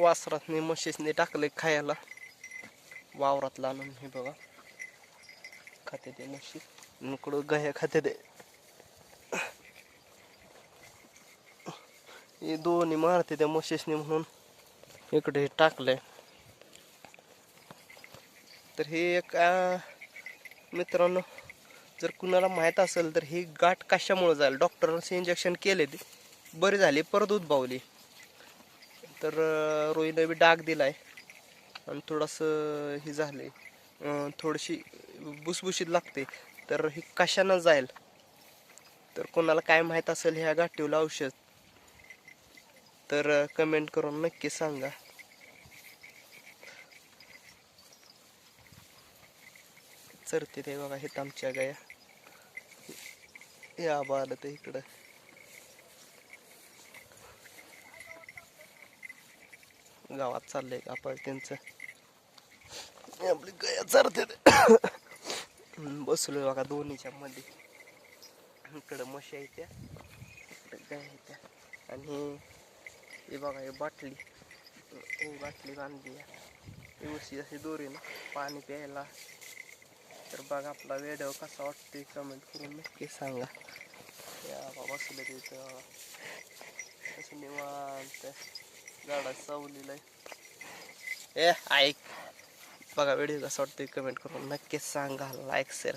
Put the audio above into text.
वासरातनी म्हशीसनी टाकले खायला. वावरातला आणून हे बघा. खाते ते म्हशी. इकडं गह्या खाते ते. हे दोन्ही मारते त्या म्हशीसनी म्हणून. इकडे हे टाकलंय. तर हे एक मित्रांनो जर कुणाला माहीत असेल तर ही गाठ कशामुळे जाईल डॉक्टरांचं इंजेक्शन केले ते. बरी झाली परत उद्भावली. तर रोईनं बी डाग दिलाय. आणि थोडंसं हे झालं आहे थोडीशी भुसभुशीत लागते. तर ही कशानं जाईल? तर कोणाला काय माहीत असेल ह्या गाठीवला औषध? तर कमेंट करून नक्की सांगा. चरते ते बघा हेत आमच्या गाया. या आलं ते इकडं. गावात चाललंय का आपण त्यांचं आपली गया चरते बसलोय बघा दोन्हीच्या मध्ये. इकडं म्हशी आहे त्या येत्या आणि हे बघा हे बाटली. ही बाटली बांधली या. व्यवस्थित अशी दोरी ना पाणी प्यायला. तर बघा आपला व्हिडिओ कसा वाटतोय कमेंट करून नक्की सांगा. या बाबा बसले तिथं. असं निवांत. झाडा सावलीला ए ऐक. बघा व्हिडिओ कसा वाटतोय कमेंट करून नक्की सांगा. Like share